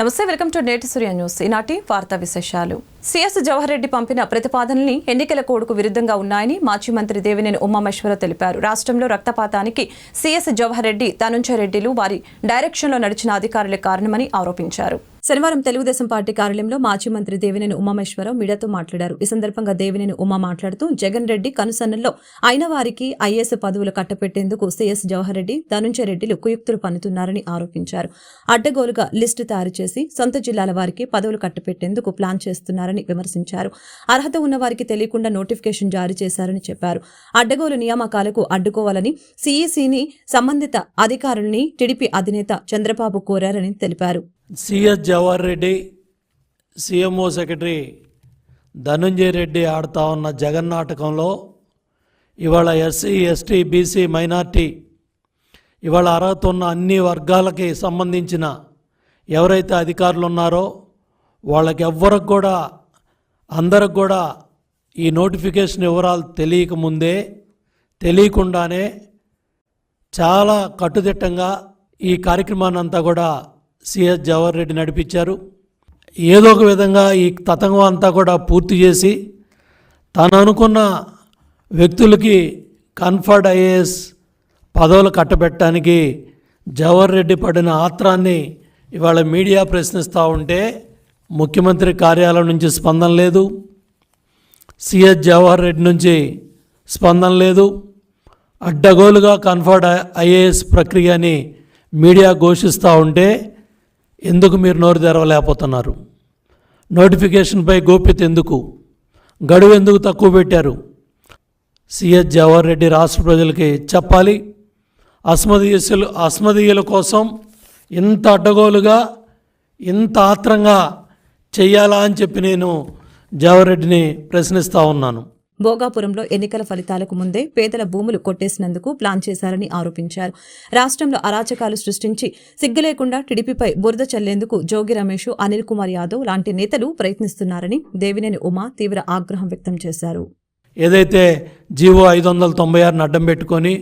నమస్తే welcome to నేటి సూర్య news. ఈనాటి వార్తా విశేషాలు. సిఎస్ జవహర్ రెడ్డి పంపిన ప్రతిపాదనల్ని ఎన్నికల కోడ్కు విరుద్ధంగా ఉన్నాయని మాజీ మంత్రి దేవినేని ఉమామేశ్వరరావు తెలిపారు. రాష్ట్రంలో రక్తపాతానికి సిఎస్ జవహర్ రెడ్డి ధనుంజయ రెడ్డిలు వారి డైరెక్షన్లో నడిచిన అధికారులే కారణమని ఆరోపించారు. శనివారం తెలుగుదేశం పార్టీ కార్యాలయంలో మాజీ మంత్రి దేవినేని ఉమామేశ్వరరావు మీడియాతో మాట్లాడారు. ఈ సందర్భంగా దేవినేని ఉమా మాట్లాడుతూ జగన్ రెడ్డి కనుసన్నల్లో అయిన వారికి ఐఏఎస్ పదవులు కట్టపెట్టేందుకు సీఎస్ జవహర్ రెడ్డి ధనుంజయ రెడ్డిలు కుయుక్తులు పన్నుతున్నారని ఆరోపించారు. అడ్డగోలుగా లిస్టు తయారు చేసి సొంత జిల్లాల వారికి పదవులు కట్టపెట్టేందుకు ప్లాన్ చేస్తున్నారని విమర్శించారు. అర్హత ఉన్న వారికి తెలియకుండా నోటిఫికేషన్ జారీ చేశారని చెప్పారు. అడ్డగోలు నియామకాలకు అడ్డుకోవాలని సీఈసీని సంబంధిత అధికారుల్ని టీడీపీ అధినేత చంద్రబాబు కోరారని తెలిపారు. CS Jawahar Reddy CMO secretary Dhanunjaya Reddy ఆడుతా ఉన్న జగన్ నాటకంలో ఇవాళ ఎస్సీ ఎస్టీ బీసీ మైనార్టీ ఇవాళ అర్హత ఉన్న అన్ని వర్గాలకి సంబంధించిన ఎవరైతే అధికారులు ఉన్నారో వాళ్ళకి ఎవ్వరికి కూడా అందరికి కూడా ఈ నోటిఫికేషన్ వివరాలు తెలియకముందే తెలియకుండానే చాలా కట్టుదిట్టంగా ఈ కార్యక్రమాన్ని అంతా కూడా సిఎస్ జవహర్ రెడ్డి నడిపించారు. ఏదో ఒక విధంగా ఈ తతంగం అంతా కూడా పూర్తి చేసి తను అనుకున్న వ్యక్తులకి కన్ఫర్డ్ ఐఏఎస్ పదవులు కట్టబెట్టడానికి జవహర్ రెడ్డి పడిన ఆత్రాన్ని ఇవాళ మీడియా ప్రశ్నిస్తూ ఉంటే ముఖ్యమంత్రి కార్యాలయం నుంచి స్పందన లేదు. సిఎస్ జవహర్ రెడ్డి నుంచి స్పందన లేదు. అడ్డగోలుగా కన్ఫర్డ్ ఐఏఎస్ ప్రక్రియని మీడియా ఘోషిస్తూ ఉంటే ఎందుకు మీరు నోరు తెరవలేకపోతున్నారు? నోటిఫికేషన్పై గోప్యత ఎందుకు? గడువు ఎందుకు తక్కువ పెట్టారు? సిఎస్ జవహర్ రెడ్డి రాష్ట్ర ప్రజలకి చెప్పాలి. అస్మదీయులు అస్మదీయుల కోసం ఇంత అడ్డగోలుగా ఇంత ఆత్రంగా చెయ్యాలా అని చెప్పి నేను జవహర్ రెడ్డిని ప్రశ్నిస్తూ ఉన్నాను. భోగాపురంలో ఎన్నికల ఫలితాలకు ముందే పేదల భూములు కొట్టేసినందుకు ప్లాన్ చేశారని ఆరోపించారు. రాష్ట్రంలో అరాచకాలు సృష్టించి సిగ్గు లేకుండా టీడీపీపై బురద చల్లేందుకు జోగి రమేష్ అనిల్ కుమార్ యాదవ్ లాంటి నేతలు ప్రయత్నిస్తున్నారని దేవినేని ఉమా తీవ్ర ఆగ్రహం వ్యక్తం చేశారు. ఏదైతే జీవో ఐదు వందల తొంభై ఆరుని అడ్డం పెట్టుకొని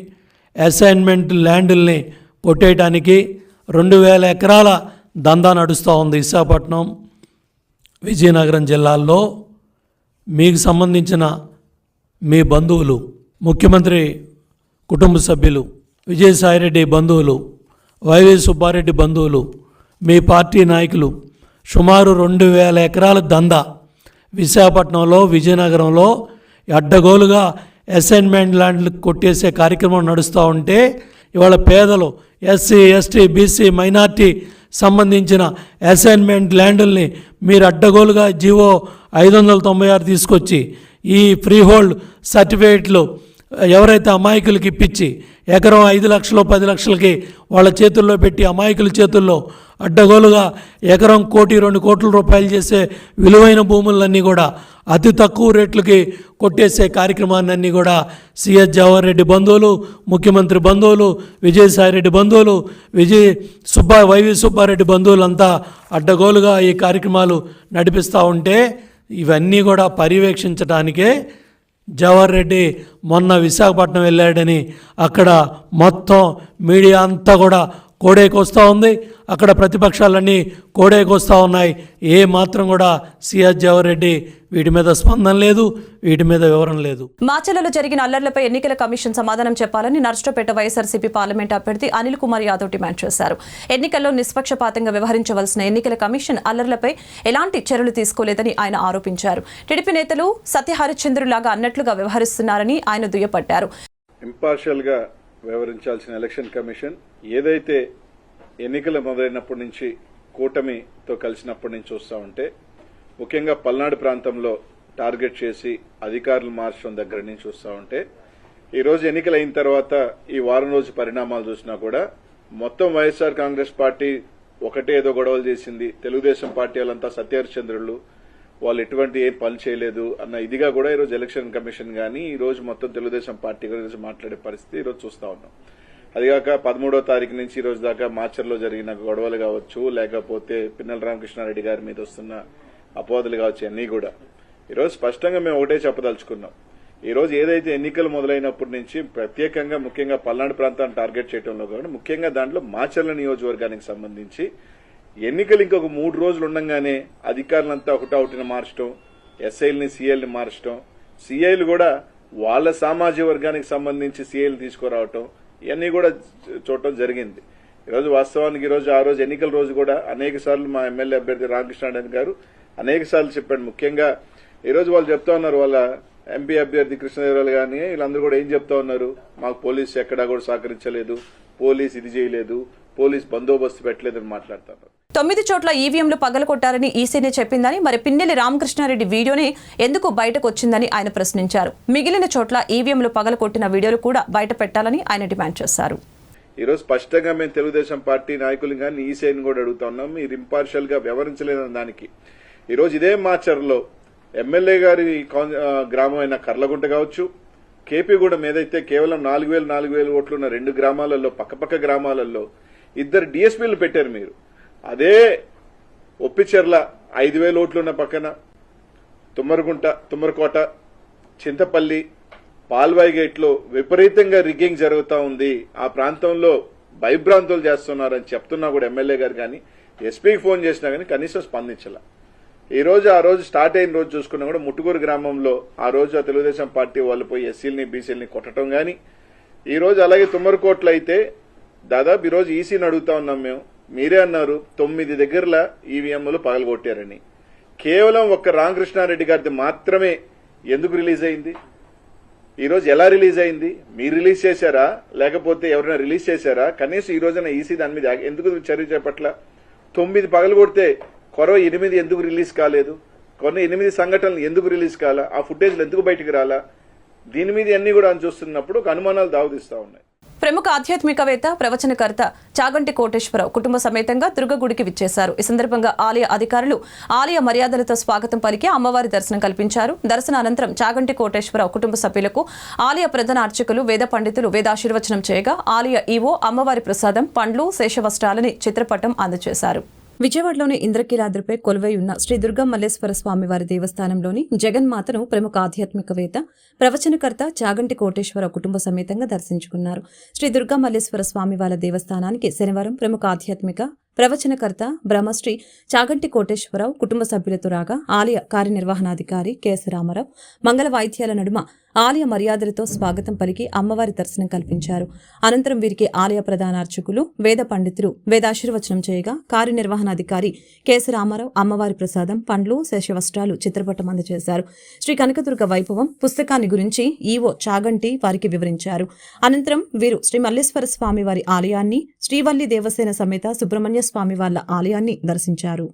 అసైన్మెంట్ ల్యాండ్ల్ని కొట్టేయడానికి రెండు వేల ఎకరాల దందా నడుస్తూ ఉంది విశాఖపట్నం విజయనగరం జిల్లాల్లో. మీకు సంబంధించిన మీ బంధువులు ముఖ్యమంత్రి కుటుంబ సభ్యులు విజయసాయిరెడ్డి బంధువులు వైవి సుబ్బారెడ్డి బంధువులు మీ పార్టీ నాయకులు సుమారు రెండు వేల ఎకరాల దందా విశాఖపట్నంలో విజయనగరంలో అడ్డగోలుగా అసైన్మెంట్ ల్యాండ్లు కొట్టేసే కార్యక్రమం నడుస్తూ ఉంటే ఇవాళ పేదలు ఎస్సీ ఎస్టీ బీసీ మైనార్టీ సంబంధించిన అసైన్మెంట్ ల్యాండ్ల్ని మీరు అడ్డగోలుగా జీవో ఐదు వందల తొంభై ఆరు తీసుకొచ్చి ఈ ఫ్రీ హోల్డ్ సర్టిఫికేట్లు ఎవరైతే అమాయకులకి ఇప్పించి ఎకరం ఐదు లక్షలు పది లక్షలకి వాళ్ళ చేతుల్లో పెట్టి అమాయకుల చేతుల్లో అడ్డగోలుగా ఎకరం కోటి రెండు కోట్ల రూపాయలు చేసే విలువైన భూములన్నీ కూడా అతి తక్కువ రేట్లకి కొట్టేసే కార్యక్రమాన్ని కూడా సిఎస్ జవహర్ రెడ్డి బంధువులు ముఖ్యమంత్రి బంధువులు విజయసాయిరెడ్డి బంధువులు విజయ్ సుబ్బా వైవి సుబ్బారెడ్డి బంధువులంతా అడ్డగోలుగా ఈ కార్యక్రమాలు నడిపిస్తూ ఉంటే ఇవన్నీ కూడా పర్యవేక్షించడానికే జవహర్ రెడ్డి మొన్న విశాఖపట్నం వెళ్ళాడని అక్కడ మొత్తం మీడియా అంతా కూడా కోడేకొస్తూ ఉంది. అక్కడ ప్రతిపక్షాలన్నీ కోడేకొస్తూ ఉన్నాయి. ఏ మాత్రం కూడా సిఎస్ జవహర్ రెడ్డి వీటి మీద స్పందన లేదు వీటి మీద వివరం లేదు. మాచలలో జరిగిన అల్లర్లపై ఎన్నికల కమిషన్ సమాధానం చెప్పాలని నర్సరావుపేట వైఎస్ఆర్సీపీ పార్లమెంట్ అభ్యర్థి అనిల్ కుమార్ యాదవ్ డిమాండ్ చేశారు. ఎన్నికల్లో నిష్పక్షపాతంగా వ్యవహరించవలసిన ఎన్నికల కమిషన్ అల్లర్లపై ఎలాంటి చర్యలు తీసుకోలేదని ఆయన ఆరోపించారు. టీడీపీ నేతలు సత్యహరిశ్చంద్రులాగా అన్నట్లుగా వ్యవహరిస్తున్నారని ఆయన దుయ్యపట్టారు ఇంపార్షియల్గా వ్యవహరించాల్సిన ఎలక్షన్ కమిషన్ ఏదైతే ఎన్నికలు మొదలైనప్పటి నుంచి కూటమితో కలిసినప్పటి నుంచి చూస్తా ఉంటే ముఖ్యంగా పల్నాడు ప్రాంతంలో టార్గెట్ చేసి అధికారులు మార్చడం దగ్గర నుంచి చూస్తా ఉంటే ఈ రోజు ఎన్నికలు అయిన తర్వాత ఈ వారం రోజు పరిణామాలు చూసినా కూడా మొత్తం వైఎస్ఆర్ కాంగ్రెస్ పార్టీ ఒకటే ఏదో గొడవలు చేసింది. తెలుగుదేశం పార్టీ వాళ్ళంతా సత్యహరిచంద్రులు వాళ్ళు ఎటువంటి ఏం పని చేయలేదు అన్న ఇదిగా కూడా ఈరోజు ఎలక్షన్ కమిషన్ కానీ ఈ రోజు మొత్తం తెలుగుదేశం పార్టీ గురించి మాట్లాడే పరిస్థితి ఈరోజు చూస్తా ఉన్నాం. అదిగాక పదమూడో తారీఖు నుంచి ఈ రోజు దాకా మాచర్లో జరిగిన గొడవలు కావచ్చు లేకపోతే పిన్నెల రామకృష్ణారెడ్డి గారి మీద వస్తున్న అపోదలు కావచ్చు అన్నీ కూడా. ఈరోజు స్పష్టంగా మేము ఒకటే చెప్పదలుచుకున్నాం. ఈ రోజు ఏదైతే ఎన్నికలు మొదలైనప్పటి నుంచి ప్రత్యేకంగా ముఖ్యంగా పల్నాడు ప్రాంతాన్ని టార్గెట్ చేయడంలో కాకుండా ముఖ్యంగా దాంట్లో మాచర్ల నియోజకవర్గానికి సంబంధించి ఎన్నికలు ఇంకొక మూడు రోజులు ఉండగానే అధికారులంతా ఒకటౌటిని మార్చడం ఎస్ఐల్ని సీఐల్ని మార్చడం సీఐలు కూడా వాళ్ళ సామాజిక వర్గానికి సంబంధించి సీఐలు తీసుకురావటం ఇవన్నీ కూడా చూడటం జరిగింది. ఈరోజు వాస్తవానికి ఈరోజు ఆ రోజు ఎన్నికల రోజు కూడా అనేక సార్లు మా ఎమ్మెల్యే అభ్యర్థి రామకృష్ణారాయణ గారు అనేక సార్లు చెప్పాడు. ముఖ్యంగా ఈరోజు వాళ్ళు చెప్తా ఉన్నారు వాళ్ళ ఎంపీ అభ్యర్థి కృష్ణదేవరాలు కానీ వీళ్ళందరూ కూడా ఏం చెప్తా ఉన్నారు మాకు పోలీసు ఎక్కడా కూడా సహకరించలేదు పోలీస్ ఇది చేయలేదు పోలీస్ బందోబస్తు పెట్టలేదని మాట్లాడుతున్నారు తొమ్మిది చోట్ల ఈవీఎంలు పగలగొట్టారని ఈసీనే చెప్పిందని మరి పిన్నెల్లి రామకృష్ణారెడ్డి వీడియోని ఎందుకు బయటకు వచ్చిందని ఆయన ప్రశ్నించారు. మిగిలిన చోట్ల ఈవీఎంలు పగలగొట్టిన వీడియోలు కూడా బయట పెట్టాలని ఆయన డిమాండ్ చేశారు. ఈరోజు స్పష్టంగా మేము తెలుగుదేశం పార్టీ నాయకులు కానీ ఈ సైన్ కూడా అడుగుతా ఉన్నాం. మీరు ఇంపార్షియల్గా వ్యవహరించలేదని దానికి. ఈరోజు ఇదే మాచర్లో ఎమ్మెల్యే గారి గ్రామం అయిన కర్లగుంట కావచ్చు కేపీగూడెం ఏదైతే కేవలం నాలుగు వేలు నాలుగు వేలు ఓట్లు ఉన్న రెండు గ్రామాలలో పక్కపక్క గ్రామాలలో ఇద్దరు డిఎస్పీలు పెట్టారు మీరు. అదే ఒప్పిచెర్ల ఐదు వేలు ఓట్లున్న పక్కన తుమ్మరగుంట తుమ్మరకోట చింతపల్లి పాల్వాయి గేట్లో విపరీతంగా రిగ్గింగ్ జరుగుతూ ఉంది. ఆ ప్రాంతంలో భయభ్రాంతులు చేస్తున్నారని చెప్తున్నా కూడా ఎమ్మెల్యే గారు కానీ ఎస్పీకి ఫోన్ చేసినా కానీ కనీసం స్పందించాల. ఈ రోజు ఆ రోజు స్టార్ట్ అయిన రోజు చూసుకున్నా కూడా ముట్టుకూరు గ్రామంలో ఆ రోజు ఆ తెలుగుదేశం పార్టీ వాళ్ళు పోయి ఎస్సీలని బీసీలని కొట్టడం కానీ ఈ రోజు అలాగే తుమ్మరకోట్లు అయితే దాదాపు ఈరోజు ఈసీని అడుగుతా ఉన్నాం మేము. మీరే అన్నారు తొమ్మిది దగ్గరల ఈవీఎంలు పగలగొట్టారని. కేవలం ఒక్క రామకృష్ణారెడ్డి గారిది మాత్రమే ఎందుకు రిలీజ్ అయింది? ఈరోజు ఎలా రిలీజ్ అయింది? మీరు రిలీజ్ చేశారా? లేకపోతే ఎవరైనా రిలీజ్ చేశారా? కనీసం ఈ రోజున ఈసీ దాని మీద ఎందుకు చర్య చేపట్ల? తొమ్మిది పగలు కొడితే కొరవ ఎనిమిది ఎందుకు రిలీజ్ కాలేదు? కొన్ని ఎనిమిది సంఘటనలు ఎందుకు రిలీజ్ కాలా? ఆ ఫుటేజ్లు ఎందుకు బయటికి రాలా? దీని మీద అన్ని కూడా అని చూస్తున్నప్పుడు ఒక అనుమానాలు దావదిస్తా ఉన్నాయి. ప్రముఖ ఆధ్యాత్మికవేత్త ప్రవచనకర్త చాగంటి కోటేశ్వరరావు కుటుంబ సమేతంగా దుర్గగుడికి విచ్చేశారు. ఈ సందర్భంగా ఆలయ అధికారులు ఆలయ మర్యాదలతో స్వాగతం పలికి అమ్మవారి దర్శనం కల్పించారు. దర్శన అనంతరం చాగంటి కోటేశ్వరరావు కుటుంబ సభ్యులకు ఆలయ ప్రధాన అర్చకులు వేద పండితులు వేదాశీర్వచనం చేయగా ఆలయ ఈవో అమ్మవారి ప్రసాదం పండ్లు శేషవస్త్రాలని చిత్రపటం అందజేశారు. విజయవాడలోని ఇంద్రకీలాద్రిపై కొలువై ఉన్న శ్రీ దుర్గా మల్లేశ్వర స్వామి వారి దేవస్థానంలోని జగన్మాతను ప్రముఖ ఆధ్యాత్మికవేత్త ప్రవచనకర్త చాగంటి కోటేశ్వర కుటుంబ సమేతంగా దర్శించుకున్నారు. శ్రీ దుర్గా మల్లేశ్వర స్వామి వారి దేవస్థానానికి శనివారం ప్రముఖ ఆధ్యాత్మిక ప్రవచనకర్త బ్రహ్మశ్రీ చాగంటి కోటేశ్వరరావు కుటుంబ సభ్యులతో రాగా ఆలయ కార్యనిర్వహణాధికారి కెఎస్ రామారావు మంగళ వాయిద్యాల నడుమ ఆలయ మర్యాదలతో స్వాగతం పలికి అమ్మవారి దర్శనం కల్పించారు. అనంతరం వీరికి ఆలయ ప్రధానార్చకులు వేద పండితులు వేదాశీర్వచనం చేయగా కార్యనిర్వహణాధికారి కెఎస్ రామారావు అమ్మవారి ప్రసాదం పండ్లు శేషవస్త్రాలు చిత్రపటం అందజేశారు. శ్రీ కనకదుర్గ వైభవం పుస్తకాన్ని గురించి ఈవో చాగంటి వారికి వివరించారు. అనంతరం వీరు శ్రీ మల్లేశ్వర స్వామి వారి ఆలయాన్ని శ్రీవల్లి దేవసేన సమేత సుబ్రహ్మణ్య స్వామి వాళ్ళ ఆలయాన్ని దర్శించారు.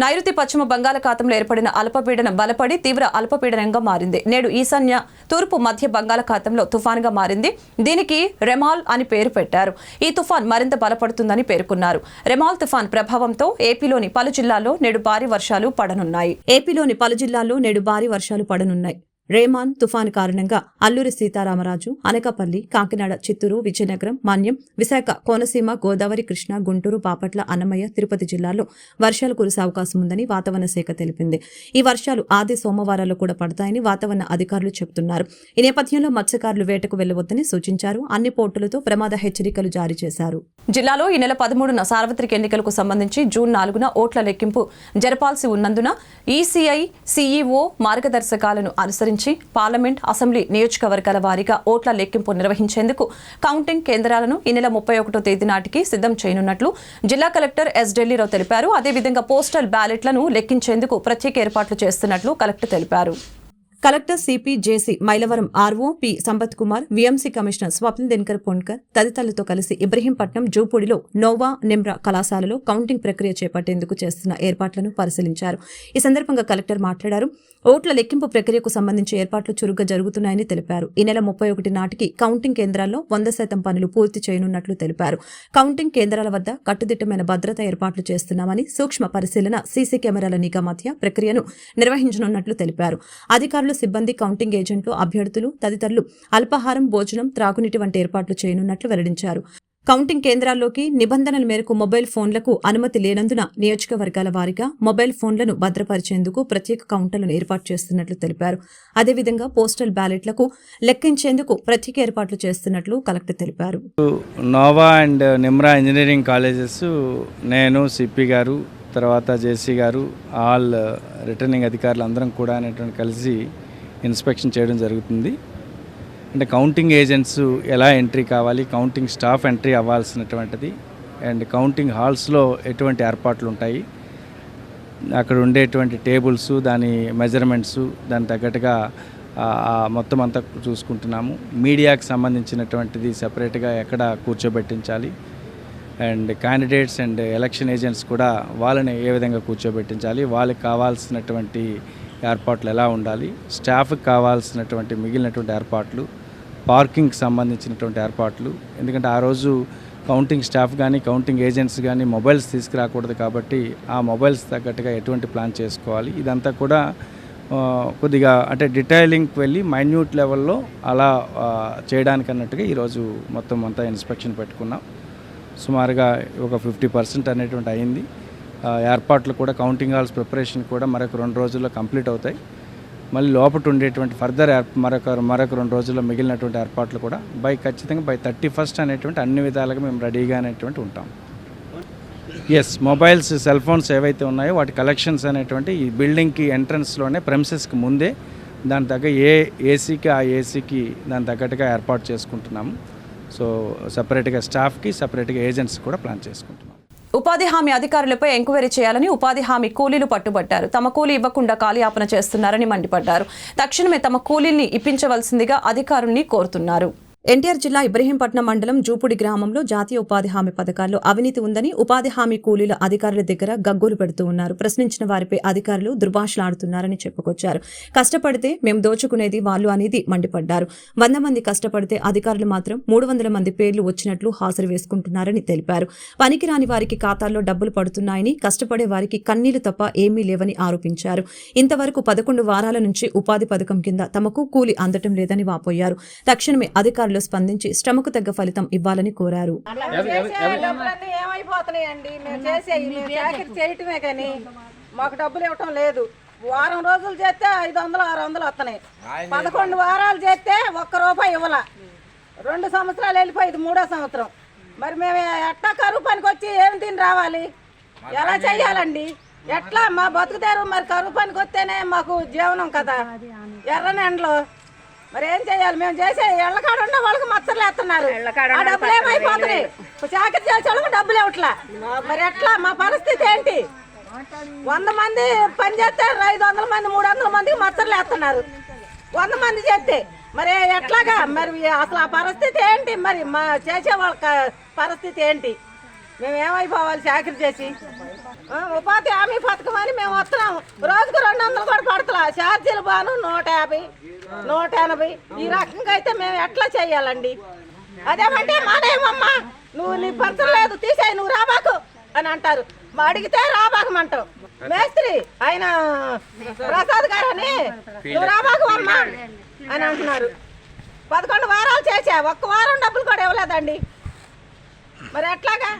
నైరుతి పశ్చిమ బంగాళాఖాతంలో ఏర్పడిన అల్పపీడనం బలపడి తీవ్ర అల్పపీడనంగా మారింది. నేడు ఈశాన్య తూర్పు మధ్య బంగాళాఖాతంలో తుఫాన్గా మారింది. దీనికి రెమాల్ అని పేరు పెట్టారు. ఈ తుఫాన్ మరింత బలపడుతుందని పేర్కొన్నారు. రెమాల్ తుఫాన్ ప్రభావంతో ఏపీలోని పలు జిల్లాల్లో నేడు భారీ వర్షాలు పడనున్నాయి. ఏపీలోని పలు జిల్లాల్లో నేడు భారీ వర్షాలు పడనున్నాయి. రేమాన్ తుఫాను కారణంగా అల్లూరి సీతారామరాజు అనకాపల్లి కాకినాడ చిత్తూరు విజయనగరం మాన్యం విశాఖ కోనసీమ గోదావరి కృష్ణ గుంటూరు బాపట్ల అన్నమయ్య తిరుపతి జిల్లాల్లో వర్షాలు కురిసే అవకాశం ఉందని వాతావరణ శాఖ తెలిపింది. ఈ వర్షాలు ఆది సోమవారాల్లో కూడా పడతాయని వాతావరణ అధికారులు చెబుతున్నారు. ఈ నేపథ్యంలో మత్స్యకారులు వేటకు వెళ్ళవద్దని సూచించారు. అన్ని పోర్టులతో ప్రమాద హెచ్చరికలు జారీ చేశారు. జిల్లాలో ఈ నెల పదమూడున సార్వత్రిక ఎన్నికలకు సంబంధించి జూన్ నాలుగున ఓట్ల లెక్కింపు జరపాల్సి ఉన్నందున ఈసీఐ సీఈఓ మార్గదర్శకాలను అనుసరించి పార్లమెంట్ అసెంబ్లీ నియోజకవర్గాల వారీగా ఓట్ల లెక్కింపు నిర్వహించేందుకు కౌంటింగ్ కేంద్రాలను ఈ నెల ముప్పై ఒకటో తేదీ నాటికి సిద్ధం చేయనున్నట్లు జిల్లా కలెక్టర్ ఎస్ ఢిల్లీరావు తెలిపారు. అదేవిధంగా పోస్టల్ బ్యాలెట్లను లెక్కించేందుకు ప్రత్యేక ఏర్పాట్లు చేస్తున్నట్లు కలెక్టర్ తెలిపారు. Collector CP JC Mylavaram RO P Sampath Kumar VMC commissioner Swapna Dinakar Ponkar తదితరులతో కలిసి ఇబ్రహీంపట్నం జూపూడిలో నోవా నిమ్రా కళాశాలలో కౌంటింగ్ ప్రక్రియ చేపట్టేందుకు చేస్తున్న ఏర్పాట్లను పరిశీలించారు. ఈ సందర్భంగా కలెక్టర్ మాట్లాడారు. ఓట్ల లెక్కింపు ప్రక్రియకు సంబంధించి ఏర్పాట్లు చురుగ్గా జరుగుతున్నాయని తెలిపారు. ఈ నెల ముప్పై ఒకటి నాటికి కౌంటింగ్ కేంద్రాల్లో వంద శాతం పనులు పూర్తి చేయనున్నట్లు తెలిపారు. కౌంటింగ్ కేంద్రాల వద్ద కట్టుదిట్టమైన భద్రత ఏర్పాట్లు చేస్తున్నామని సూక్ష్మ పరిశీలన సీసీ కెమెరాల నిఘా మధ్య ప్రక్రియను నిర్వహించనున్నట్లు తెలిపారు. అధికారులు సిబ్బంది కౌంటింగ్ ఏజెంట్లు అభ్యర్థులు తదితరులు అల్పాహారం భోజనం త్రాగునీటి వంటి ఏర్పాట్లు చేయనున్నట్లు వెల్లడించారు. కౌంటింగ్ కేంద్రాల్లోకి నిబంధనల మేరకు మొబైల్ ఫోన్లకు అనుమతి లేనందున నియోజకవర్గాల వారీగా మొబైల్ ఫోన్లను భద్రపరిచేందుకు ప్రత్యేక కౌంటర్లను ఏర్పాటు చేస్తున్నట్లు తెలిపారు. అదేవిధంగా పోస్టల్ బ్యాలెట్లకు లెక్కించేందుకు ప్రత్యేక ఏర్పాట్లు చేస్తున్నట్లు కలెక్టర్ తెలిపారు. Nova and Nimra engineering colleges నేను సిప్పి గారు తర్వాత జేసీ గారు ఆల్ రిటర్నింగ్ అధికారులు అందరం కూడా కలిసి ఇన్స్పెక్షన్ చేయడం జరుగుతుంది. అంటే కౌంటింగ్ ఏజెంట్స్ ఎలా ఎంట్రీ కావాలి కౌంటింగ్ స్టాఫ్ ఎంట్రీ అవ్వాల్సినటువంటిది అండ్ కౌంటింగ్ హాల్స్లో ఎటువంటి ఏర్పాట్లు ఉంటాయి అక్కడ ఉండేటువంటి టేబుల్స్ దాని మెజర్మెంట్స్ దాని తగ్గట్టుగా ఆ, మొత్తం అంతా చూసుకుంటున్నాము. మీడియాకి సంబంధించినటువంటిది సపరేట్గా ఎక్కడ కూర్చోబెట్టించాలి and candidates and election agents కూడా వాళ్ళని ఏ విధంగా కూర్చోబెట్టించాలి వాళ్ళకి కావాల్సినటువంటి ఏర్పాట్లు ఎలా ఉండాలి? స్టాఫ్కి కావాల్సినటువంటి మిగిలినటువంటి ఏర్పాట్లు పార్కింగ్కి సంబంధించినటువంటి ఏర్పాట్లు ఎందుకంటే ఆ రోజు కౌంటింగ్ స్టాఫ్ కానీ కౌంటింగ్ ఏజెంట్స్ కానీ మొబైల్స్ తీసుకురాకూడదు కాబట్టి ఆ మొబైల్స్ తగ్గట్టుగా ఎటువంటి ప్లాన్ చేసుకోవాలి. ఇదంతా కూడా కొద్దిగా అంటే డిటైలింగ్కి వెళ్ళి మైన్యూట్ లెవెల్లో అలా చేయడానికి అన్నట్టుగా ఈరోజు మొత్తం అంతా ఇన్స్పెక్షన్ పెట్టుకున్నాం. సుమారుగా ఒక ఫిఫ్టీ పర్సెంట్ అనేటువంటి అయింది. ఏర్పాట్లు కూడా కౌంటింగ్ హాల్స్ ప్రిపరేషన్ కూడా మరొక రెండు రోజుల్లో కంప్లీట్ అవుతాయి. మళ్ళీ లోపల ఉండేటువంటి ఫర్దర్ మరొక మరొక రెండు రోజుల్లో మిగిలినటువంటి ఏర్పాట్లు కూడా బై ఖచ్చితంగా బై థర్టీ ఫస్ట్ అనేటువంటి అన్ని విధాలుగా మేము రెడీగా అనేటువంటి ఉంటాం. ఎస్ మొబైల్స్ సెల్ ఫోన్స్ ఏవైతే ఉన్నాయో వాటి కలెక్షన్స్ అనేటువంటి ఈ బిల్డింగ్కి ఎంట్రన్స్లోనే ప్రెమిసెస్కి ముందే దాని తగ్గ ఏ ఏసీకి ఆ ఏసీకి దాని తగ్గట్టుగా ఏర్పాటు చేసుకుంటున్నాము. సో సపరేట్గా స్టాఫ్కి సపరేట్గా ఏజెంట్స్ కూడా ప్లాన్ చేసుకుంటున్నాం. ఉపాధి హామీ అధికారులపై ఎంక్వైరీ చేయాలని ఉపాధి హామీ కూలీలు పట్టుబట్టారు. తమ కూలీ ఇవ్వకుండా కాలయాపన చేస్తున్నారని మండిపడ్డారు. తక్షణమే తమ కూలీల్ని ఇప్పించవలసిందిగా అధికారుల్ని కోరుతున్నారు. ఎన్టీఆర్ జిల్లా ఇబ్రహీంపట్నం మండలం జూపుడి గ్రామంలో జాతీయ ఉపాధి హామీ పథకాల్లో అవినీతి ఉందని ఉపాధి హామీ కూలీల అధికారుల దగ్గర గగ్గోలు పెడుతూ ఉన్నారు. ప్రశ్నించిన వారిపై అధికారులు దుర్భాషలాడుతున్నారని చెప్పుకొచ్చారు. కష్టపడితే మేము దోచుకునేది వాళ్ళు అనేది మండిపడ్డారు. వంద మంది కష్టపడితే అధికారులు మాత్రం మూడు వందల మంది పేర్లు వచ్చినట్లు హాజరు వేసుకుంటున్నారని తెలిపారు. పనికిరాని వారికి ఖాతాల్లో డబ్బులు పడుతున్నాయని కష్టపడే వారికి కన్నీళ్ళు తప్ప ఏమీ లేవని ఆరోపించారు. ఇంతవరకు పదకొండు వారాల నుంచి ఉపాధి పథకం కింద తమకు కూలి అందటం లేదని వాపోయారు. తక్షణమే అధికారులు స్పందించి శ్రమకు తగ్గ ఫలితం ఇవ్వాలని కోరారు. ఏమైపోతున్నాయండి? మేము చేసేవి చేయటమే కానీ మాకు డబ్బులు ఇవ్వటం లేదు. వారం రోజులు చేస్తే ఐదు వందలు ఆరు వందలు వస్తున్నాయి. పదకొండు వారాలు చేస్తే ఒక్క రూపాయి ఇవ్వాల. రెండు సంవత్సరాలు వెళ్ళిపోయింది మూడో సంవత్సరం. మరి మేము ఎట్లా కరువు పనికి వచ్చి ఏం తిని రావాలి? ఎలా చెయ్యాలండి? ఎట్లా మా బతుకుతారు? మరి కరువు పనికి వస్తేనే మాకు జీవనం కదా. ఎర్రని ఎండలో మరి ఏం చేయాలి? మేము చేసే ఎళ్ళకాడ ఉన్న వాళ్ళకి మచ్చలు వేస్తున్నారు. ఆ డబ్బులు ఏమైపోతున్నాయి? చాకరీ చేసే వాళ్ళకి డబ్బులు ఇవ్వట్లా. మరి ఎట్లా? మా పరిస్థితి ఏంటి? వంద మంది పని చేస్తే ఐదు వందల మంది మూడు వందల మందికి మచ్చలు వేస్తున్నారు. వంద మంది చేస్తే మరి ఎట్లాగా? మరి అసలు ఆ పరిస్థితి ఏంటి? మరి మా చేసే వాళ్ళ పరిస్థితి ఏంటి? మేము ఏమైపోవాలి చాకరీ చేసి? ఉపాధి హామీ పథకం అని మేము వస్తున్నాము. రోజుకు రెండు వందలు కూడా పడతలా. ఛార్జీలు బాను నూట యాభై నూట ఎనభై. ఈ రకంగా అయితే మేము ఎట్లా చేయాలండి? అదేమంటే మానేమమ్మా నువ్వు నీ పరిచయం లేదు తీసేయి నువ్వు రాబాకు అని అంటారు. మా అడిగితే రాబాకమంటావు మేస్త్రి ఆయన ప్రసాద్ గారు అని నువ్వు రాబాకు అమ్మా అని అంటున్నారు. పదకొండు వారాలు చేసా ఒక్క వారం డబ్బులు కూడా ఇవ్వలేదండి. మరి ఎట్లాగా?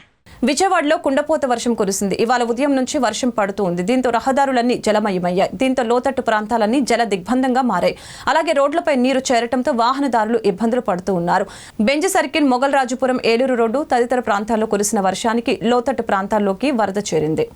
విజయవాడలో కుండపోత వర్షం కురిసింది. ఇవాళ ఉదయం నుంచి వర్షం పడుతూ ఉంది. దీంతో రహదారులన్నీ జలమయమయ్యాయి. దీంతో లోతట్టు ప్రాంతాలన్నీ జల దిగ్బంధంగా మారాయి. అలాగే రోడ్లపై నీరు చేరటంతో వాహనదారులు ఇబ్బందులు పడుతూ ఉన్నారు. Benz circle Mogal Rajupuram Eluru road తదితర ప్రాంతాల్లో కురిసిన వర్షానికి లోతట్టు ప్రాంతాల్లోకి వరద చేరింది.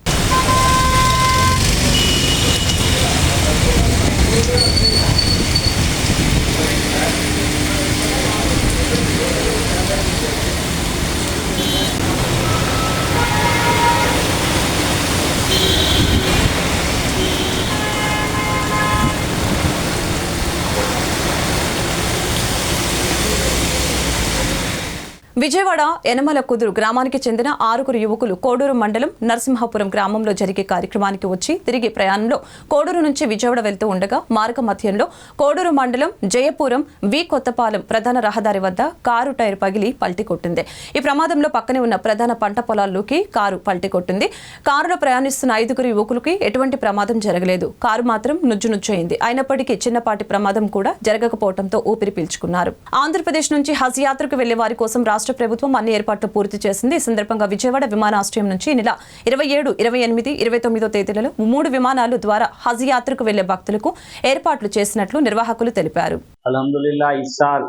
విజయవాడ యనమల కుదురు గ్రామానికి చెందిన ఆరుగురు యువకులు కోడూరు మండలం నరసింహాపురం గ్రామంలో జరిగే కార్యక్రమానికి వచ్చి తిరిగి ప్రయాణంలో కోడూరు నుంచి విజయవాడ వెళ్తూ ఉండగా మార్గ మధ్యంలో కోడూరు మండలం జయపురం వి కొత్తపాలెం ప్రధాన రహదారి వద్ద కారు టైర్ పగిలి పల్టీ కొట్టింది. ఈ ప్రమాదంలో పక్కనే ఉన్న ప్రధాన పంట పొలాల్లోకి కారు పల్టీ కొట్టింది. కారులో ప్రయాణిస్తున్న ఐదుగురు యువకులకి ఎటువంటి ప్రమాదం జరగలేదు. కారు మాత్రం నుజ్జునుజ్జయింది. అయినప్పటికీ చిన్నపాటి ప్రమాదం కూడా జరగకపోవడంతో ఊపిరి పీల్చుకున్నారు. ఆంధ్రప్రదేశ్ నుంచి హజ్ యాత్రకు వెళ్ళే వారి కోసం రాష్ట్ర ప్రభుత్వం అన్ని ఏర్పాట్లు పూర్తి చేసింది ఈ సందర్భంగా విజయవాడ విమానాశ్రయం నుంచి ఈ నెల ఇరవై ఏడు ఇరవై ఎనిమిది ఇరవై తొమ్మిదో తేదీలలో మూడు విమానాలు ద్వారా హజ్ యాత్రకు వెళ్లే భక్తులకు ఏర్పాట్లు చేసినట్లు నిర్వాహకులు తెలిపారు अल्हम्दुलिल्लाह इस साल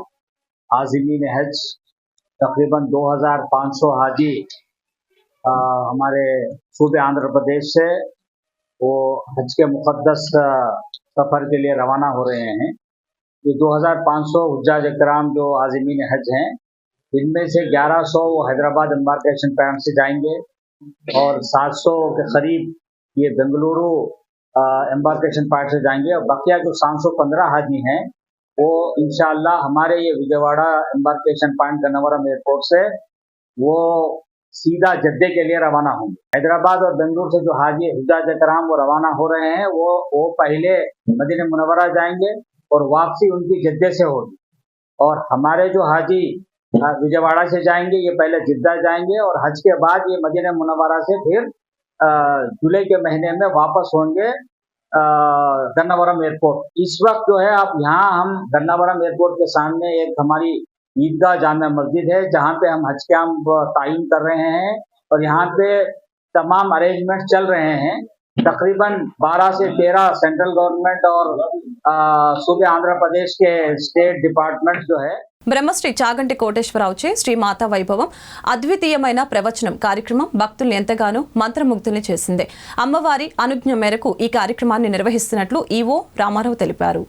आज़मीन हज तकरीबन 2500 हाजी अ, हमारे सूबे आंध्र प्रदेश से वो हज के मुकद्दस अ, सफ़र के लिए रवाना हो रहे हैं ये 2500 हज्जाज कराम जो आज़मीन हज हैं इनमें से 1100 वो हैदराबाद एम्बार्केशन पॉइंट से जाएँगे और 700 के करीब ये बेंगलुरु एम्बार्केशन पॉइंट से जाएँगे और बकिया जो 715 हाजी हैं, वो इंशाल्लाह हमारे ये Vijayawada embarkation point Gannavaram airport से, वो सीधा जद्दे के लिए रवाना होंगे। हैदराबाद और बेंगलुरु से जो हाजी हुजाज कराम वो रवाना हो रहे हैं, वो वो पहले मदीन मुनवरा जाएँगे और वापसी उनकी जद्दे से होगी। और हमारे जो हाजी विजयवाड़ा से जाएँगे, ये पहले जिद्दा जाएँगे और हज के बाद ये मदीना मुनवरा से फिर जुलाई के महीने में वापस होंगे गन्नावरम एयरपोर्ट। इस वक्त जो है, आप यहाँ हम गन्नावरम एयरपोर्ट के सामने एक हमारी ईदगाह जामा मस्जिद है, जहाँ पे हम हज कैंप तायन कर रहे हैं और यहाँ पे तमाम अरेंजमेंट चल रहे हैं। तकरीबन 12 से 13 सेंट्रल गवर्नमेंट और सूबे आंध्र प्रदेश के स्टेट डिपार्टमेंट जो है బ్రహ్మశ్రీ చాగంటి కోటేశ్వరరావుచే శ్రీ మాతా వైభవం అద్వితీయమైన ప్రవచనం కార్యక్రమం భక్తుల్ని ఎంతగానో మంత్రముగ్ధుల్ని చేసింది. అమ్మవారి అనుజ్ఞ మేరకు ఈ కార్యక్రమాన్ని నిర్వహిస్తున్నట్లు ఈవో రామారావు తెలిపారు.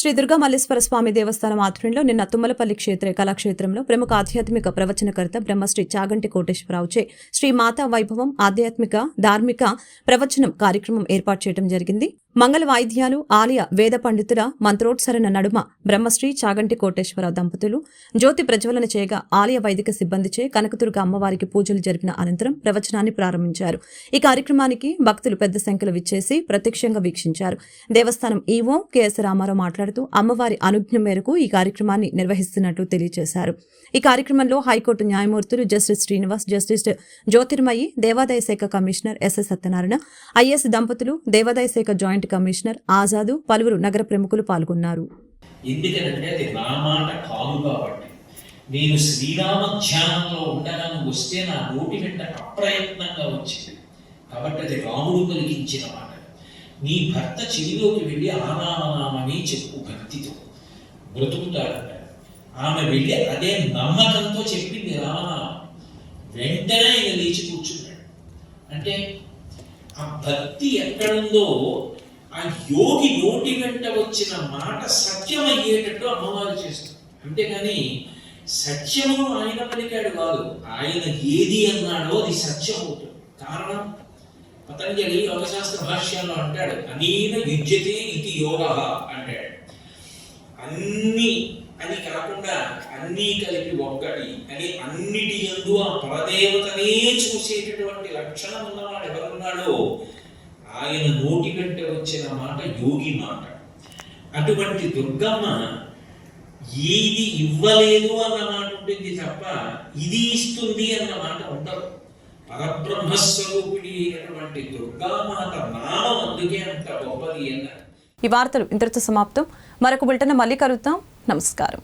శ్రీ దుర్గా మల్లేశ్వర స్వామి దేవస్థానం ఆధ్వర్యంలో నిన్న తుమ్మలపల్లి క్షేత్ర కళాక్షేత్రంలో ప్రముఖ ఆధ్యాత్మిక ప్రవచనకర్త బ్రహ్మశ్రీ చాగంటి కోటేశ్వరరావుచే శ్రీ మాతా వైభవం ఆధ్యాత్మిక ధార్మిక ప్రవచనం కార్యక్రమం ఏర్పాటు చేయడం జరిగింది. మంగళ వాయిద్యాలు ఆలయ వేద పండితుల మంత్రోత్సరణ నడుమ బ్రహ్మశ్రీ చాగంటి కోటేశ్వరరావు దంపతులు జ్యోతి ప్రజ్వలన చేయగా ఆలయ వైదిక సిబ్బందిచే కనకదుర్గ అమ్మవారికి పూజలు జరిపిన అనంతరం ప్రవచనాన్ని ప్రారంభించారు. ఈ కార్యక్రమానికి భక్తులు పెద్ద సంఖ్యలో విచ్చేసి ప్రత్యక్షంగా వీక్షించారు. దేవస్థానం ఈవో కెఎస్ రామారావు మాట్లాడుతూ అమ్మవారి అనుజ్ఞ మేరకు ఈ కార్యక్రమాన్ని నిర్వహిస్తున్నట్లు తెలియజేశారు. ఈ కార్యక్రమంలో హైకోర్టు న్యాయమూర్తులు జస్టిస్ శ్రీనివాస్ జస్టిస్ జ్యోతిర్మయి దేవాదాయ శాఖ కమిషనర్ ఎస్ఎస్ సత్యనారాయణ ఐఎస్ దంపతులు దేవాదాయ శాఖ జాయింట్ కమిషనర్ ఆజాదు పలువురు నగర ప్రముఖులు పాల్గొన్నారు. ఎందుకంటే అది నా మాట కాదు కాబట్టి. నేను శ్రీరామ ధ్యానంలో ఉండగా నువ్వు వస్తే నా నోటి వెంట అప్రయత్నంగా వచ్చింది. కాబట్టి అది రాముడు కలిగించిన మాట. నీ భర్త చెవిలోకి వెళ్ళి ఆనామనామని చెప్పు భక్తితో. బ్రతుకుతాడంట. ఆమె వెళ్ళి అదే నమ్మకంతో చెప్పింది రామనామం. వెంటనే ఆయన లేచి కూర్చున్నాడు. అంటే ఆ భక్తి ఎక్కడుందో ఆ యోగి నోటి వెంట వచ్చిన మాట సత్యమయ్యేటట్టు అమ్మవారు చేస్తుంది అంతేగాని సత్యము ఆయన పలికాడు కాదు ఆయన ఏది అన్నాడో అది సత్యం అవుతుంది కారణం? పతంజలి యోగశాస్త్ర భాష్యంలో అంటాడు అనేన యుజ్యతే ఇది యోగ అంటాడు. అన్ని అని కాకుండా అన్నీ కలిపి ఒక్కటి అని అన్నిటి యందు ఆ పరదేవతనే చూసేటటువంటి లక్షణం ఉన్నవాడు ఎవరున్నాడో ఆయన నోటి వెంట వచ్చిన మాట యోగి మాట. అటువంటి దుర్గమ్మ ఏది ఇవ్వలేదు అన్న మాట ఉంటుంది తప్ప ఇది ఇస్తుంది అన్న మాట ఉండదు. పరబ్రహ్మస్వరూపిణి అయినటువంటి దుర్గామాత నామం అందుకే అంత గొప్పది అన్నారు ఈ వార్తలు ఇంతటితో సమాప్తం. మరొక బులెటిన్ మళ్ళీ కలుద్దాం. నమస్కారం.